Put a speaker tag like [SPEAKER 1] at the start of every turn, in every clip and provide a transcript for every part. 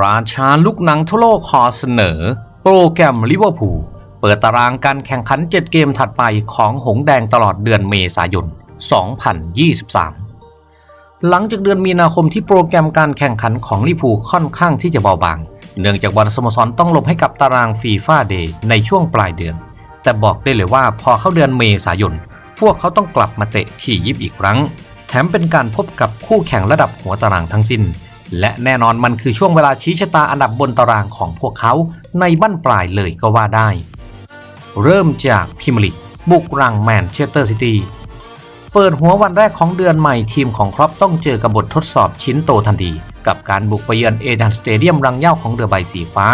[SPEAKER 1] ราชาลูกหนังทั่วโลกขอเสนอ โปรแกรมลิเวอร์พูลเปิดตารางการแข่งขัน 7 เกมถัดไปของหงแดงตลอดเดือนเมษายน 2023 หลังจากเดือนมีนาคมที่โปรแกรมการแข่งขันของลิพูค่อนข้างที่จะเบาบาง เนื่องจากบอลสโมสรต้องลบให้กับตารางฟีฟ่าเดย์ในช่วงปลายเดือน แต่บอกได้เลยว่าพอเข้าเดือนเมษายน พวกเขาต้องกลับมาเตะที่ยิปอีกครั้ง แถมเป็นการพบกับคู่แข่งระดับหัวตารางทั้งสิ้น และแน่นอนมันคือช่วงเวลาชี้ชะตาอันดับบนตารางของพวกเขาในบั้นปลายเลยก็ว่าได้ เริ่มจากพิมลิกบุกรังแมนเชสเตอร์ซิตี้เปิดหัววันแรกของเดือนใหม่ทีมของครอปต้องเจอกับบททดสอบชิ้นโตทันที กับการบุกไปเยือนเอเดนสเตเดียมรังเย้าของเรือใบสีฟ้า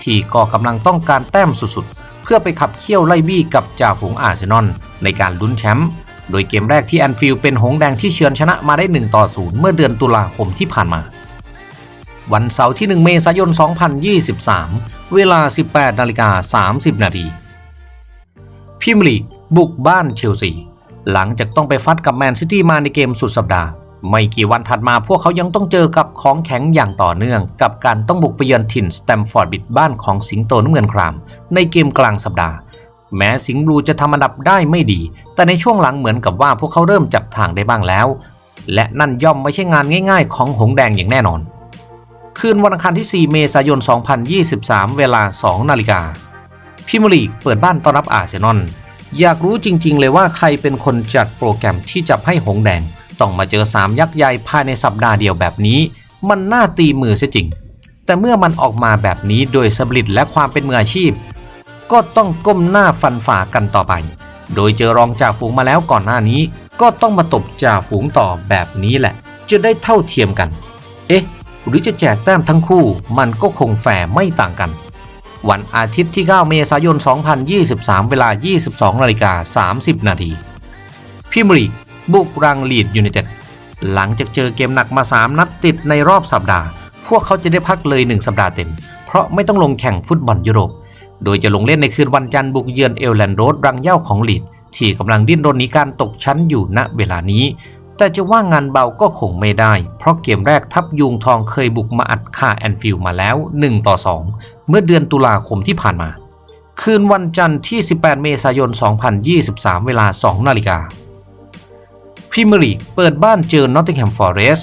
[SPEAKER 1] ที่ก็กำลังต้องการแต้มสุดๆ เพื่อไปขับเคี่ยวไล่บี้กับจ่าฝูงอาร์เซนอลในการลุ้นแชมป์โดยเกมแรกที่แอนฟิลด์เป็นหงแดงที่เฉือนชนะมาได้1ต่อ0เมื่อเดือนตุลาคมที่ผ่านมา วันเสาร์ที่ 1 เมษายน 2023 เวลา 18นาฬิกา30 นาทีพรีเมียร์ลีกบุกบ้านเชลซี หลังจากต้องไปฟัดกับแมนซิตี้มาในเกมสุดสัปดาห์ ไม่กี่วันถัดมาพวกเขายังต้องเจอกับของแข็งอย่างต่อเนื่อง กับการต้องบุกไปเยือนถิ่นสแตมฟอร์ดบิดบ้านของสิงโตน้ำเงินคราม ในเกมกลางสัปดาห์ แม้สิงห์บลูจะทำอันดับได้ไม่ดี แต่ในช่วงหลังเหมือนกับว่าพวกเขาเริ่มจับทางได้บ้างแล้ว และนั่นย่อมไม่ใช่งานง่าย ๆ ของหงแดงอย่างแน่นอน คืนวันอังคารที่ 4 เมษายน 2023 เวลา 2 นาฬิกาพรีเมียร์ลีกเปิดบ้านต้อนรับอาร์เซนอลอยากรู้จริง ๆ เลยว่าใครเป็นคนจัดโปรแกรมที่จะให้หงแดง ต้องมาเจอ 3 ยักษ์ใหญ่ภายในสัปดาห์เดียวแบบนี้ มันน่าตีมือเสียจริง แต่เมื่อมันออกมาแบบนี้โดยสบริตและความเป็นมืออาชีพ ก็ต้องก้มหน้าฟันฝ่ากันต่อไป โดยเจอรองจ่าฝูงมาแล้วก่อนหน้านี้ ก็ต้องมาตบจ่าฝูงต่อแบบนี้แหละ จะได้เท่าเทียมกัน เอ๊ะ หรือจะแจกแต้มทั้งคู่ มันก็คงแฝงไม่ต่างกัน วันอาทิตย์ที่ 9 เมษายน 2023 เวลา 22นาฬิกา30 นาทีพิมยร์ลีกบุกรังลีดยูไนเต็ดหลังจากเจอเกมหนักมา 3 นัดติดในรอบสัปดาห์ พวกเขาจะได้พักเลย 1 สัปดาห์เต็ม เพราะไม่ต้องลงแข่งฟุตบอลยุโรป โดยจะลงเล่นในคืนวันจันทร์บุกเยือนเอลแลนโรดรังเย้าของลีดที่กำลังดิ้นรนหนีการตกชั้นอยู่ณเวลานี้ แต่จะว่างานเบาก็คงไม่ได้ เพราะเกมแรกทัพยูงทองเคยบุกมาอัดค่าแอนฟิลมาแล้ว 1 ต่อ 2 เมื่อเดือนตุลาคมที่ผ่านมา คืนวันจันทร์ที่ 18 เมษายน 2023 เวลา 2 นาฬิกาพรีเมียร์ลีกเปิดบ้านเจอนอตติงแฮมฟอร์เรส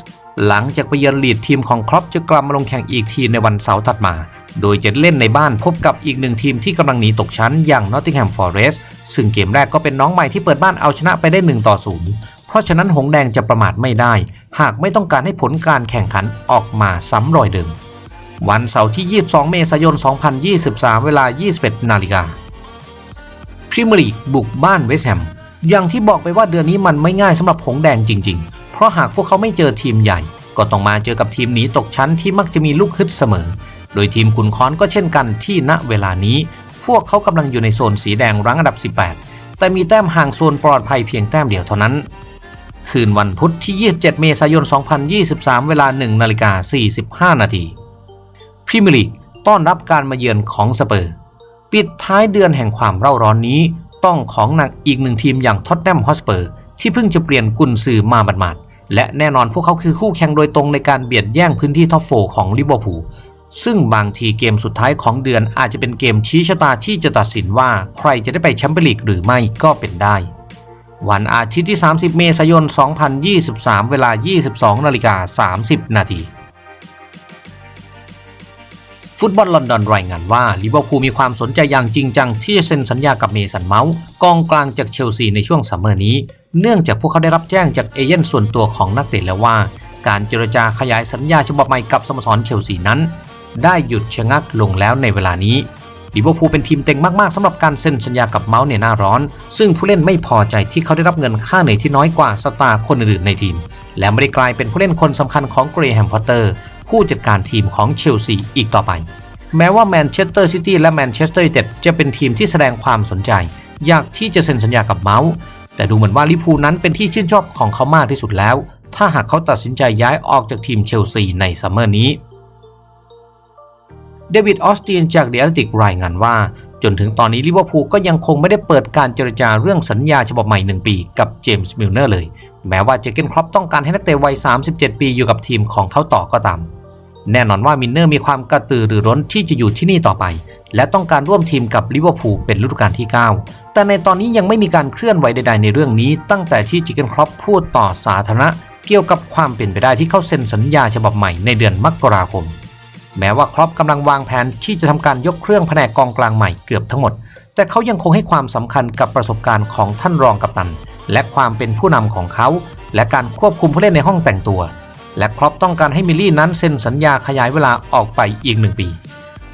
[SPEAKER 1] หลังจากไปเยือนลีดทีมของครอปจะกลับมาลงแข่งอีกทีในวันเสาร์ถัดมา โดยจะเล่นในบ้านพบกับอีกหนึ่งทีมที่กำลังหนีตกชั้นอย่างนอตติงแฮมฟอร์เรสซึ่งเกมแรกก็เป็นน้องใหม่ที่เปิดบ้านเอาชนะไปได้ 1 ต่อ 0 เพราะฉะนั้นหงแดงจะประมาทไม่ได้ หากไม่ต้องการให้ผลการแข่งขันออกมาซ้ำรอยเดิม วันเสาร์ที่ 22 เมษายน 2023 เวลา 21 นาฬิกาพรีเมียร์ลีกบุกบ้านเวสต์แฮมอย่างที่บอกไปว่าเดือนนี้มันไม่ง่ายสำหรับหงแดงจริง ๆ เพราะหากพวกเขาไม่เจอทีมใหญ่ ก็ต้องมาเจอกับทีมหนีตกชั้นที่มักจะมีลูกฮึดเสมอ โดยทีมขุนค้อนก็เช่นกันที่ณเวลานี้ พวกเขากำลังอยู่ในโซนสีแดงรั้งอันดับ 18 แต่มีแต้มห่างโซนปลอดภัยเพียงแต้มเดียวเท่านั้น คืนวันพุธที่ 27 เมษายน 2023 เวลา 1 นาฬิกา 45 นาทีพรีเมียร์ลีกต้อนรับการมาเยือนของสเปอร์ ปิดท้ายเดือนแห่งความเร่าร้อนนี้ต้องของหนักอีกหนึ่งทีมอย่างท็อตแนมฮอสเปอร์ที่เพิ่งจะเปลี่ยนกุนซือมาบัดมาดและแน่นอนพวกเขาคือคู่แข่งโดยตรงในการเบียดแย่งพื้นที่ท็อปโฟของลิเวอร์พูลซึ่งบางทีเกมสุดท้ายของเดือนอาจจะเป็นเกมชี้ชะตาที่จะตัดสินว่าใครจะได้ไปแชมเปี้ยนลีกหรือไม่ก็เป็นได้ วันอาทิตย์ที่ 30 เมษายน 2023 เวลา 22นาฬิกา30 นาทีฟุตบอลลอนดอนรายงานว่าลิเวอร์พูลมีความสนใจอย่างจริงจังที่จะเซ็นสัญญากับเมสันเมาส์กองกลางจากเชลซีในช่วงซัมเมอร์นี้ เนื่องจากพวกเขาได้รับแจ้งจากเอเย่นส่วนตัวของนักเตะแล้วว่า การเจรจาขยายสัญญาฉบับใหม่กับสโมสรเชลซีนั้น ได้หยุดชะงักลงแล้วในเวลานี้ ลิเวอร์พูลเป็นทีมเต็งมากๆสำหรับการเซ็นสัญญากับเมาส์ในหน้าร้อน ซึ่งผู้เล่นไม่พอใจที่เขาได้รับเงินค่าเหนื่อยที่น้อยกว่าสตาร์คนอื่นในทีม และไม่ได้กลายเป็นผู้เล่นคนสำคัญของเกรแฮมพอตเตอร์ผู้จัดการทีมของเชลซีอีกต่อไป แม้ว่าแมนเชสเตอร์ซิตี้และแมนเชสเตอร์ยูไนเต็ดจะเป็นทีมที่แสดงความสนใจ อยากที่จะเซ็นสัญญากับเมาส์แต่ดูเหมือนว่าลิเวอร์พูลนั้นเป็นที่ชื่นชอบของเขามากที่สุดแล้ว ถ้าหากเขาตัดสินใจย้ายออกจากทีมเชลซีในซัมเมอร์นี้ เดวิดออสตินจากเดอะติกรายงานว่า จนถึงตอนนี้ลิเวอร์พูลก็ยังคงไม่ได้เปิดการเจรจาเรื่องสัญญาฉบับใหม่ 1 ปีกับเจมส์มิลเนอร์เลย แม้ว่าเจเกนครอปต้องการให้นักเตะวัย 37 ปีอยู่กับทีมของเขาต่อก็ตาม แน่นอนว่ามินเนอร์มีความกระตือรือร้นที่จะอยู่ที่นี่ต่อไป และต้องการร่วมทีมกับลิเวอร์พูลเป็นฤดูกาลที่ 9 แต่ในตอนนี้ยังไม่มีการเคลื่อนไหวใด ๆ ในเรื่องนี้ ตั้งแต่ที่จิเกนครอปพูดต่อสาธารณะเกี่ยวกับความเป็นไปได้ที่เขาเซ็นสัญญาฉบับใหม่ในเดือนมกราคม แม้ว่าครอปกำลังวางแผนที่จะทำการยกเครื่องแผนกกองกลางใหม่เกือบทั้งหมด แต่เขายังคงให้ความสำคัญกับประสบการณ์ของท่านรองกัปตัน และความเป็นผู้นำของเขา และการควบคุมผู้เล่นในห้องแต่งตัว และครอปต้องการให้มิลลี่นั้นเซ็นสัญญาขยายเวลาออกไปอีกหนึ่งปี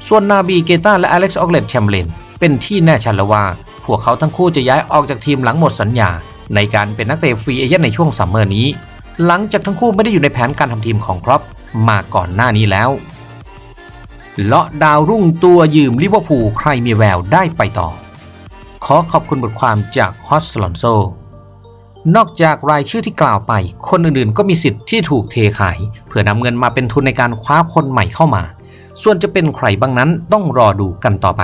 [SPEAKER 1] ส่วนนาบีเกตาและอเล็กซ์ออกเลตแชมเบรนเป็นที่แน่ชัดแล้วว่า พวกเขาทั้งคู่จะย้ายออกจากทีมหลังหมดสัญญา ในการเป็นนักเตะฟรีเอเจนต์ในช่วงซัมเมอร์นี้ หลังจากทั้งคู่ไม่ได้อยู่ในแผนการทำทีมของครอปมาก่อนหน้านี้แล้ว เลาะดาวรุ่งตัวยืมลิเวอร์พูลใครมีแววได้ไปต่อ ขอขอบคุณบทความจากฮอสลอนโซ นอกจากรายชื่อที่กล่าวไป คนอื่นๆ ก็มีสิทธิ์ที่ถูกเทขาย เพื่อนำเงินมาเป็นทุนในการคว้าคนใหม่เข้ามา ส่วนจะเป็นใครบ้างนั้นต้องรอดูกันต่อไป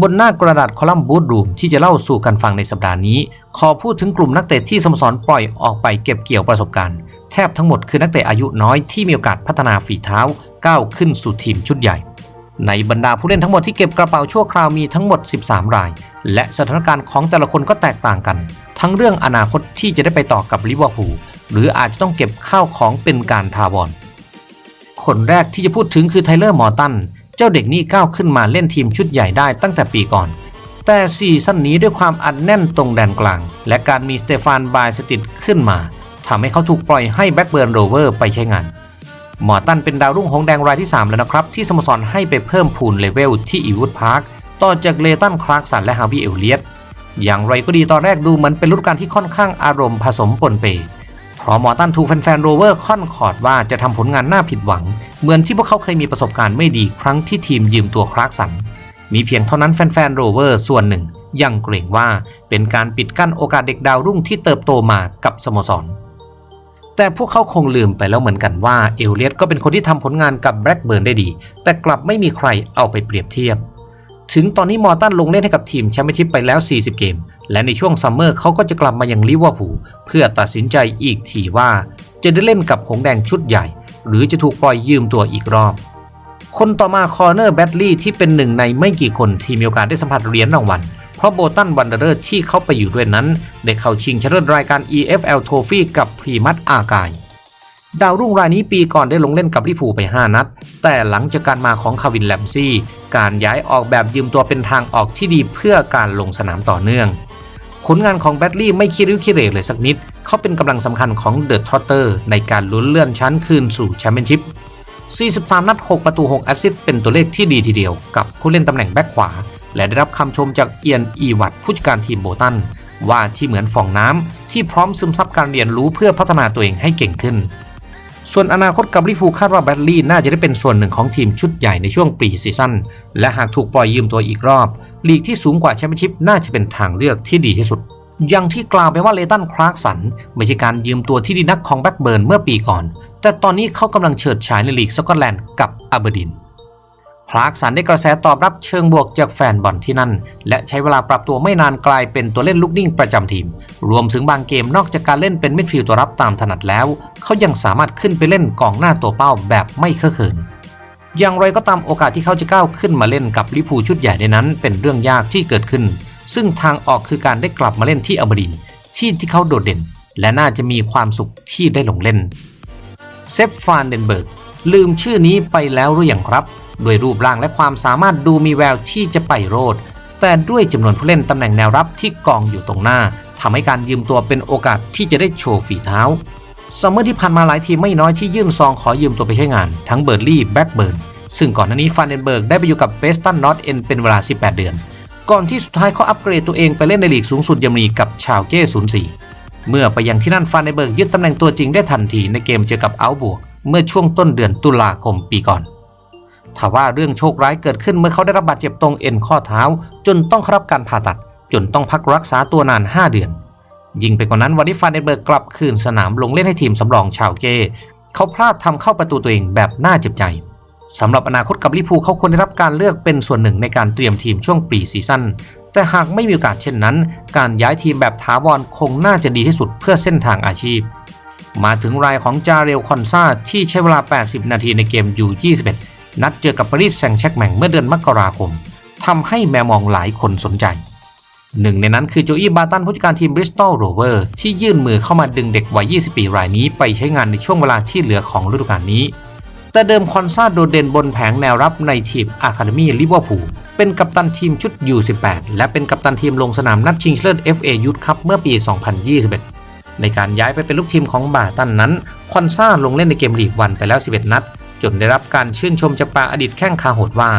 [SPEAKER 1] บนหน้ากระดาษคอลัมน์บูธรูมที่จะเล่าสู่กันฟังในสัปดาห์นี้ ขอพูดถึงกลุ่มนักเตะที่สโมสรปล่อยออกไปเก็บเกี่ยวประสบการณ์ แทบทั้งหมดคือนักเตะอายุน้อยที่มีโอกาสพัฒนาฝีเท้าก้าวขึ้นสู่ทีมชุดใหญ่ ในบรรดาผู้เล่นทั้งหมดที่เก็บกระเป๋าชั่วคราวมีทั้งหมด 13 ราย และสถานการณ์ของแต่ละคนก็แตกต่างกัน ทั้งเรื่องอนาคตที่จะได้ไปต่อกับลิเวอร์พูลหรืออาจจะต้องเก็บข้าวของเป็นการทาวอนคนแรกที่จะพูดถึงคือไทเลอร์มอร์ตัน เจ้าเด็กนี่ก้าวขึ้นมาเล่นทีมชุดใหญ่ได้ตั้งแต่ปีก่อน แต่ซีซั่นนี้ด้วยความอัดแน่นตรงแดนกลาง และการมีสเตฟานบายสติดขึ้นมาทำให้เขาถูกปล่อยให้แบ็กเบิร์นโรเวอร์ไปใช้งานหมอตันเป็นดาวรุ่งหงแดงรายที่ 3 แล้วนะครับ ที่สโมสรให้ไปเพิ่มพูนเลเวลที่อีวูดพาร์คต่อจากเลตันคลาร์กสันและฮาวิเอลเลียตอย่างไรก็ดีตอนแรกดูเหมือนเป็นฤดูกาลที่ค่อนข้างอารมณ์ผสมปนเป พราะหมอตันถูกแฟนๆโรเวอร์ค่อนขอดว่าจะทำผลงานน่าผิดหวัง เหมือนที่พวกเขาเคยมีประสบการณ์ไม่ดีครั้งที่ทีมยืมตัวคลาร์กสัน มีเพียงเท่านั้นแฟนๆโรเวอร์ส่วนหนึ่ง ยังเกรงว่าเป็นการปิดกั้นโอกาสเด็กดาวรุ่งที่เติบโตมากับสโมสร แต่พวกเขาคงลืมไปแล้วเหมือนกันว่าเอลเลียตก็เป็นคนที่ทำผลงานกับแบล็กเบิร์นได้ดี แต่กลับไม่มีใครเอาไปเปรียบเทียบ ถึงตอนนี้มอร์ตันลงเล่นให้กับทีมแชมเปี้ยนชิพไปแล้ว 40 เกม และในช่วงซัมเมอร์เขาก็จะกลับมายังลิเวอร์พูลเพื่อตัดสินใจอีกทีว่า จะได้เล่นกับหงแดงชุดใหญ่ หรือจะถูกปล่อยยืมตัวอีกรอบ คนต่อมาคอร์เนอร์แบดลี่ที่เป็นหนึ่งในไม่กี่คนที่มีโอกาสได้สัมผัสเหรียญรางวัลเพราะโบตันวันเดอร์ที่เขาไปอยู่ด้วยนั้น ได้เข้าชิงชนะเลิศรายการ EFL Trophy กับพรีมัตอากาย ดาวรุ่งรายนี้ปีก่อนได้ลงเล่นกับลิเวอร์พูไป 5 นัด แต่หลังจากการมาของคาวินแลมซี่ การย้ายออกแบบยืมตัวเป็นทางออกที่ดีเพื่อการลงสนามต่อเนื่อง ผลงานของแบดลี่ไม่คิดริ้วคิเรเลยสักนิด เขาเป็นกำลังสำคัญของเดอะทอตเตอร์ในการลุ้นเลื่อนชั้นคืนสู่แชมเปี้ยนชิพ 43 นัด 6 ประตู 6 แอสซิสต์เป็นตัวเลขที่ดีทีเดียว กับผู้เล่นตำแหน่งแบ็คขวา และได้รับคำชมจากเอียนอีวัตผู้จัดการทีมโบตันว่าที่เหมือนฟองน้ำที่พร้อมซึมซับการเรียนรู้เพื่อพัฒนาตัวเองให้เก่งขึ้น ส่วนอนาคตกับลิฟูคาดว่าแบดลี่น่าจะได้เป็นส่วนหนึ่งของทีมชุดใหญ่ในช่วงปีซีซั่น และหากถูกปล่อยยืมตัวอีกรอบ ลีกที่สูงกว่าแชมเปี้ยนชิพน่าจะเป็นทางเลือกที่ดีที่สุด อย่างที่กล่าวไปว่าเลตันคลาร์กสันไม่ใช่การยืมตัวที่ดีนักของแบ็กเบิร์นเมื่อปีก่อน แต่ตอนนี้เขากำลังเฉิดฉายในลีกสกอตแลนด์กับอาเบอร์ดิน คลาร์กสันได้กระแสตอบรับเชิงบวกจากแฟนบอลที่นั่น และใช้เวลาปรับตัวไม่นานกลายเป็นตัวเล่นลูกนิ่งประจำทีม รวมถึงบางเกมนอกจากการเล่นเป็นมิดฟิลด์ตัวรับตามถนัดแล้ว เขายังสามารถขึ้นไปเล่นกองหน้าตัวเป้าแบบไม่เคอะเขินอย่างไรก็ตามโอกาสที่เขาจะก้าวขึ้นมาเล่นกับลิพูชุดใหญ่ในนั้น เป็นเรื่องยากที่เกิดขึ้น ซึ่งทางออกคือการได้กลับมาเล่นที่อาเบอร์ดิน ที่ที่เขาโดดเด่น และน่าจะมีความสุขที่ได้ลงเล่นเซฟฟานเดนเบิร์กลืมชื่อนี้ไปแล้วหรือยังครับ ด้วยรูปร่างและความสามารถดูมีแววที่จะไปโรดแต่ด้วยจำนวนผู้เล่นตำแหน่งแนวรับที่กองอยู่ตรงหน้าทำให้การยืมตัวเป็นโอกาสที่จะได้โชว์ฝีเท้าซัมเมอร์ที่ผ่านมาหลายทีมไม่น้อยที่ยื่นซองขอยืมตัวไปใช้งาน ทั้งเบิร์ดลี่แบ็กเบิร์นซึ่งก่อนหน้านี้ฟานเดนเบิร์กได้ไปอยู่กับเวสตันนอตเอ็นเป็นเวลา 18 เดือน ก่อนที่สุดท้ายเขาอัปเกรดตัวเองไปเล่นในลีกสูงสุดเยอรมนีกับชาวเก้04 เมื่อไปยังที่นั่นฟานเดนเบิร์กยึดตำแหน่งตัวจริงได้ทันทีในเกมเจอกับอัลบวกเมื่อช่วงต้นเดือนตุลาคมปีก่อน ถ้าว่าเรื่องโชคร้ายเกิดขึ้นเมื่อเขาได้รับบาดเจ็บตรงเอ็นข้อเท้า จนต้องรับการผ่าตัด จนต้องพักรักษาตัวนาน 5 เดือน ยิ่งไปกว่านั้นวันที่ฟานเดนเบิร์กกลับคืนสนามลงเล่นให้ทีมสำรองชาวเก้เขาพลาดทำเข้าประตูตัวเองแบบน่าเจ็บใจสำหรับอนาคตกับลิพูเขาควรได้รับการเลือกเป็นส่วนหนึ่งในการเตรียมทีมช่วงปีซีซั่นแต่หากไม่มีโอกาสเช่นนั้น การย้ายทีมแบบถาวรคงน่าจะดีที่สุดเพื่อเส้นทางอาชีพ มาถึงรายของจาเรลคอนซาที่ใช้เวลา 80 นาทีในเกมอยู่ 21 นัดเจอกับปารีสแซงต์แชกแมงเมื่อเดือนมกราคมทำให้แมวมองหลายคนสนใจ หนึ่งในนั้นคือโจอี้บาตันผู้จัดการทีมบริสตอลโรเวอร์ที่ยื่นมือเข้ามาดึงเด็กวัย 20 ปีรายนี้ไปใช้งานในช่วงเวลาที่เหลือของฤดูกาลนี้ แต่เดิมคอนซาโดเด่นบนแผงแนวรับในทีมอะคาเดมี่ลิเวอร์พูลเป็นกัปตันทีมชุด U18 และเป็นกัปตันทีมลงสนามนัดชิงชนะเลิศ FA Youth Cup เมื่อปี 2021 ในการย้ายไปเป็นลูกทีมของบาตันนั้นคอนซาลงเล่นในเกมลีกวันไปแล้ว 11 นัด จนได้รับการชื่นชมจากปากอดีตแข้งคาโหดว่า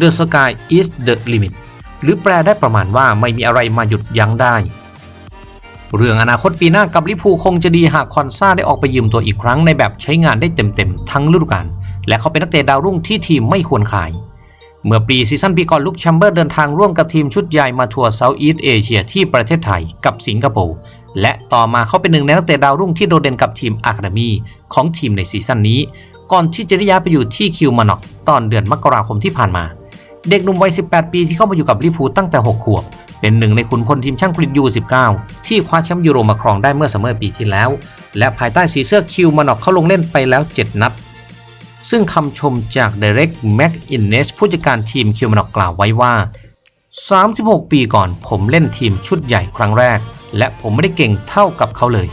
[SPEAKER 1] The Sky is the limit หรือแปลได้ประมาณว่าไม่มีอะไรมาหยุดยั้งได้ เรื่องอนาคตปีหน้ากับลิพูคงจะดีหากคอนซาได้ออกไปยืมตัวอีกครั้งในแบบใช้งานได้เต็มๆทั้งฤดูกาลและเขาเป็นนักเตะดาวรุ่งที่ทีมไม่ควรขาย เมื่อปีซีซั่นปีก่อนลุกแชมเบอร์เดินทางร่วมกับทีมชุดใหญ่มาทัวร์เซาท์อีสต์เอเชียที่ประเทศไทยกับสิงคโปร์และต่อมาเขาเป็นหนึ่งในนักเตะดาวรุ่งที่โดดเด่นกับทีมอะคาเดมีของทีมในซีซั่นนี้ ก่อนที่จะได้ย้ายไปอยู่ที่คิวมานอกตอนเดือนมกราคมที่ผ่านมา เด็กหนุ่มวัย 18 ปีที่เข้ามาอยู่กับลิพูตั้งแต่ 6 ขวบ เป็นหนึ่งในขุนพลทีมช่างกรีฑยู19ที่คว้าแชมป์ยูโรมาครองได้เมื่อซัมเมอร์ปีที่แล้ว และภายใต้สีเสื้อคิวมานอกเขาลงเล่นไปแล้ว 7 นัด ซึ่งคำชมจากเดเร็กแม็กอินเนสผู้จัดการทีมคิวมานอกกล่าวไว้ว่า 36 ปีก่อนผมเล่นทีมชุดใหญ่ครั้งแรก และผมไม่ได้เก่งเท่ากับเขาเลย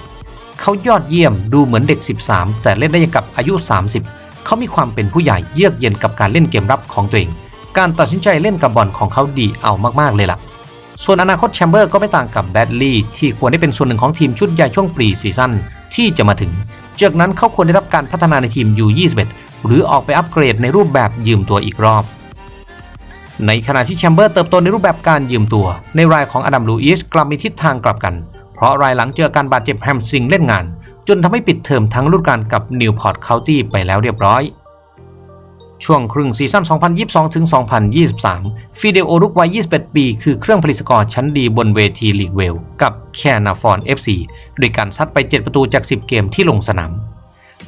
[SPEAKER 1] เขายอดเยี่ยมดูเหมือนเด็ก 13 แต่เล่นได้ย่างกับอายุ 30 เขามีความเป็นผู้ใหญ่เยือกเย็นกับการเล่นเกมรับของตัวเอง การตัดสินใจเล่นกับบอลของเขาดีเอามากๆเลยล่ะ ส่วนอนาคตแชมเบอร์ก็ไม่ต่างกับแบดลีย์ที่ควรได้เป็นส่วนหนึ่งของทีมชุดใหญ่ช่วงปรีซีซั่นที่จะมาถึง จากนั้นเขาควรได้รับการพัฒนาในทีม U21 หรือออกไปอัปเกรดในรูปแบบยืมตัวอีกรอบในขณะที่แชมเบอร์เติบโตในรูปแบบการยืมตัว ในรายของอดัมลูอิสกลับมีทิศทางกลับกัน เพราะรายหลังเจอการบาดเจ็บแฮมสิงเล่นงาน จนทำให้ปิดเทอมทั้งฤดูกาลกับนิวพอร์ตเคานตี้ไปแล้วเรียบร้อย ช่วงครึ่งซีซั่น 2022 ถึง 2023 ฟิเดโอรุกวัย 21 ปี คือเครื่องผลิตสกอร์ชั้นดีบนเวทีลีกเวล กับแคนาฟอน FC โดยการซัดไป 7 ประตูจาก 10 เกมที่ลงสนาม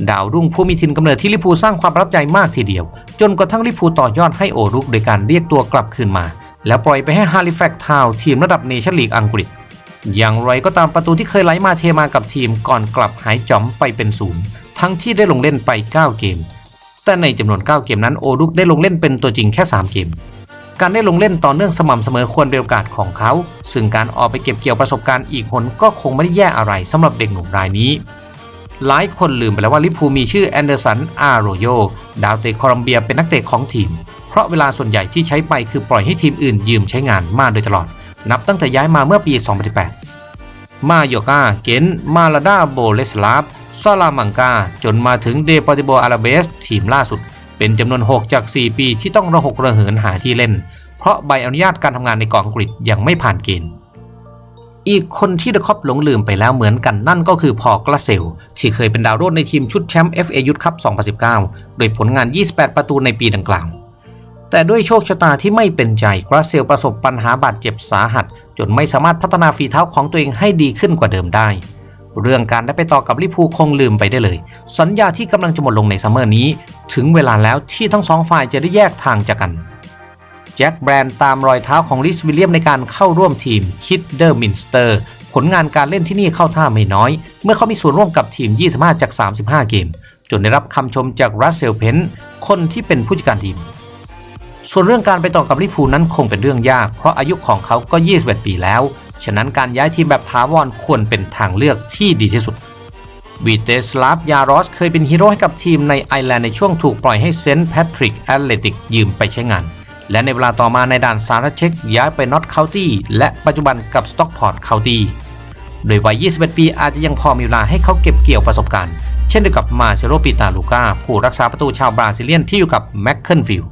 [SPEAKER 1] ดาวรุ่งผู้มีถิ่นกำเนิดที่ลิพูสร้างความประทับใจมากทีเดียว จนกระทั่งลิพูต่อยอดให้โอรุกโดยการเรียกตัวกลับคืนมา แล้วปล่อยไปให้ฮาลิแฟกทาวทีมระดับเนชั่นลีกอังกฤษ อย่างไรก็ตามประตูที่เคยไหลมาเทมากับทีมก่อนกลับหายจอมไปเป็นศูนย์ทั้งที่ได้ลงเล่นไป 9 เกม แต่ในจำนวน 9 เกมนั้นโอรุกได้ลงเล่นเป็นตัวจริงแค่ 3 เกม การได้ลงเล่นต่อเนื่องสม่ำเสมอควรเป็นโอกาสของเขา ซึ่งการออกไปเก็บเกี่ยวประสบการณ์อีกคนก็คงไม่ได้แย่อะไรสำหรับเด็กหนุ่มรายนี้ หลายคนลืมไปแล้วว่าลิเวอร์พูลมีชื่อแอนเดอร์สัน อาโรโย ดาวเตะโคลัมเบียเป็นนักเตะของทีม เพราะเวลาส่วนใหญ่ที่ใช้ไปคือปล่อยให้ทีมอื่นยืมใช้งานมาโดยตลอด นับตั้งแต่ย้ายมาเมื่อปี 2018 มาโยกา เกน มาลาดาโบเลสลาฟซาลามังกา จนมาถึงเดปอติโบอาราเบส ทีมล่าสุด เป็นจำนวน 6 จาก 4 ปีที่ต้องระหกระเหินหาที่เล่น เพราะใบอนุญาตการทำงานในกองอังกฤษยังไม่ผ่านเกณฑ์อีกคนที่เดอะคอปหลงลืมไปแล้วเหมือนกันนั่นก็คือพอลกระเซล ที่เคยเป็นดาวรุ่งในทีมชุดแชมป์ FA Youth Cup 2019 โดยผลงาน 28 ประตูในปีดังกล่าว แต่ด้วยโชคชะตาที่ไม่เป็นใจกราเซลประสบปัญหาบาดเจ็บสาหัส จนไม่สามารถพัฒนาฝีเท้าของตัวเองให้ดีขึ้นกว่าเดิมได้ เรื่องการได้ไปต่อกับลิพูคงลืมไปได้เลย สัญญาที่กำลังจะหมดลงในซัมเมอร์นี้ ถึงเวลาแล้วที่ทั้งสองฝ่ายจะได้แยกทางจากกันแจ็คแบรนด์ตามรอยเท้าของลิสวิลเลียมในการเข้าร่วมทีมคิดเดอร์มินสเตอร์ผลงานการเล่นที่นี่เข้าท่าไม่น้อย เมื่อเขามีส่วนร่วมกับทีม 25 จาก 35 เกม จนได้รับคำชมจากรัสเซลเพนคนที่เป็นผู้จัดการทีม ส่วนเรื่องการไปต่อกับลิพูนั้นคงเป็นเรื่องยาก เพราะอายุของเขาก็ 21 ปีแล้ว ฉะนั้นการย้ายทีมแบบถาวรควรเป็นทางเลือกที่ดีที่สุดวีเตสลาฟยารอสเคยเป็นฮีโร่ให้กับทีมในไอร์แลนด์ในช่วงถูกปล่อยให้เซนต์แพทริกแอตเลติกยืมไปใช้งาน และในเวลาต่อมาในด่านสารเช็คย้ายไปนอตเคานตี้และปัจจุบันกับสต็อกพอร์ตเคานตี้โดยวัย 21 ปีอาจจะยังพอมีเวลาให้เขาเก็บเกี่ยวประสบการณ์ เช่นเดียวกับมาเซโรปิตาลูกาผู้รักษาประตูชาวบราซิเลียนที่อยู่กับแมคเคิลฟิลด์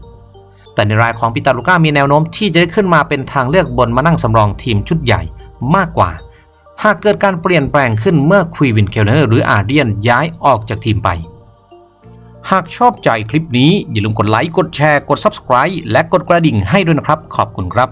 [SPEAKER 1] แต่ในรายของปิตาลูก้ามีแนวโน้มที่จะได้ขึ้นมาเป็นทางเลือกบนมานั่งสำรองทีมชุดใหญ่มากกว่า หากเกิดการเปลี่ยนแปลงขึ้นเมื่อควีวินเคลเนอร์หรืออาเดียนย้ายออกจากทีมไป หากชอบใจคลิปนี้อย่าลืมกดไลค์กดแชร์กด Subscribe และกดกระดิ่งให้ด้วยนะครับ ขอบคุณครับ